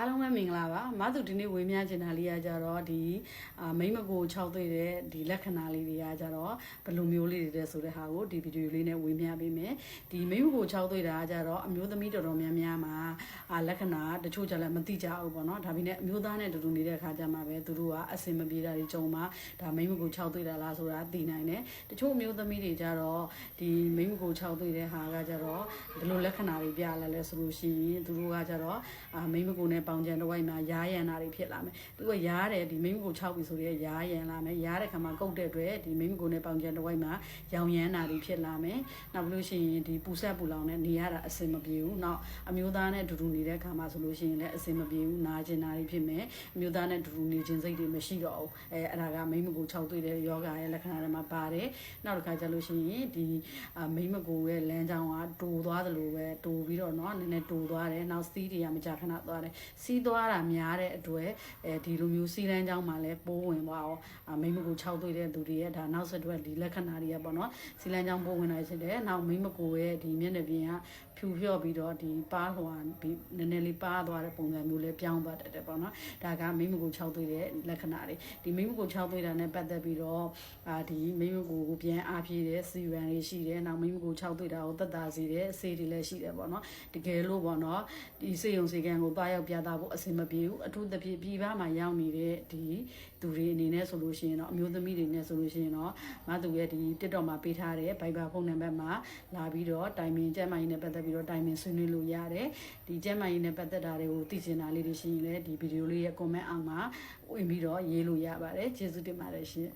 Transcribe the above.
အားလုံးပဲမင်္ဂလာပါမသူဒီနေ့ဝေမျှချင်တာလေးကကြတော့ဒီအာမိမ့်မကို6သွေးတဲ့ဒီလက္ခဏာလေးတွေကကြတော့ဘယ်လိုမျိုးလေးတွေတဲ့ဆိုတဲ့ဟာကိုဒီဗီဒီယိုလေးနဲ့ဝေမျှပေးမယ်ဒီမိမ့်မကို6သွေးတာကကြတော့အမျိုးသမီးတော်တော်များများမှာ အာလက္ခဏာတချို့ကြလည်းမသိကြဘူးပေါ့နော်ဒါပေမဲ့အမျိုးသားနဲ့တူတူနေတဲ့အခါကျမှပဲသူတို့ကအစင်မပြေတာတွေကြုံမှာဒါမိမ့်မကို6သွေးတာလားဆိုတာသိနိုင်တယ်တချို့အမျိုးသမီးတွေကြတော့ဒီမိမ့်မကို6သွေးတဲ့ဟာကကြတော့ဘယ်လိုလက္ခဏာတွေပြလာလဲဆိုလို့ရှိရင်သူတို့ကကြတော့အာမိမ့်မကိုနဲ့ပေါင်ချန်တစ်ဝိုက်မှာရားရန်တာတွေဖြစ်လာမယ်သူကရားတယ်ဒီမိမကို6ပြီဆိုတော့ရားရန်လာမယ်ရားတဲ့ခါမှာကုတ်တဲ့အတွက်ဒီမိမကိုနဲ့ပေါင်ချန်တစ်ဝိုက်မှာရောင်ရမ်းတာတွေဖြစ်လာမယ်နောက်ပြီးလို့ရှိရင်ဒီပူဆက်ပူလောင်နဲ့နေရတာအဆင်မပြေဘူးနောက်အမျိုးသားနဲ့အတူတူနေတဲ့ခါမှာဆိုလို့ရှိရင်လည်းအဆင်မပြေဘူးနာကျင်တာတွေဖြစ်မယ်အမျိုးသားနဲ့အတူတူနေခြင်းစိတ်တွေမရှိတော့ဘူးအဲအဲ့ဒါကမိမကို6တွေ့တဲ့ယောဂရဲ့လက္ခဏာတွေမှာပါတယ်နောက်တစ်ခါကျလို့ရှိရင်ဒီမိမကိုရဲ့လမ်းကြောင်းက တိုးသွားသလိုပဲတိုးပြီးတော့เนาะနည်းနည်းတိုးသွားတယ်နောက်စီးတွေကမကြခဏသွားတယ်စီးသွားတာများတဲ့အတွက်အဲဒီလိုမျိုးစီးလန်းကြောင်းမှာလည်းပိုးဝင်သွားအောင်အာမိမကို6တွေ့တဲ့သူတွေရဲ့ဒါနောက်ဆက်တွဲဒီလက္ခဏာတွေကပေါ့နော်စီလန်းကြောင်းပိုးဝင်လာဖြစ်တယ်နောက်မိမကိုရဲ့ဒီမျက်နှာပြင်ကဖြူဖြော့ပြီးတော့ဒီပါးဟွာပြီးနည်းနည်းလေးပါးသွားတဲ့ပုံစံမျိုးလေးပြောင်းသွားတတ်တယ်ပေါ့နော်ဒါကမိမကို6တွေ့တဲ့လက္ခဏာတွေဒီမိမကို6တွေ့တာနဲ့ပတ်သက်ပြီးတော့အာဒီမိမကိုကိုပြန်အားပြေးတဲ့စီရန်တွေရှိတယ်နောက်မိမကို6တွေ့တာကိုသက်သာစေ တဲ့အစေတွေလည်းရှိတယ်ပေါ့နော်တကယ်လို့ပေါ့နော်ဒီစေယုံစေကံကိုတွားရောက်ပြသဖို့အဆင်မပြေဘူးအထူးသဖြင့်ပြည်ပမှာရောက်နေတဲ့ဒီသူတွေအနေနဲ့ဆိုလို့ရှိရင်တော့အမျိုးသမီးတွေနဲ့ဆိုလို့ရှိရင်တော့မသူရဲ့ဒီ TikTok မှာပေးထားတဲ့ Viber ဖုန်းနံပါတ်မှာလာပြီးတော့တိုင်ပင်ကျမ်းမာရေးနဲ့ပတ်သက်ပြီးတော့တိုင်ပင်ဆွေးနွေးလို့ရတယ်ဒီကျမ်းမာရေးနဲ့ပတ်သက်တာတွေကိုသိချင်တာလေးတွေရှိရင်လည်းဒီဗီဒီယိုလေးရဲ့ comment အောက်မှာဝင်ပြီးတော့ရေးလို့ရပါတယ်ကျေးဇူးတင်ပါတယ်ရှင်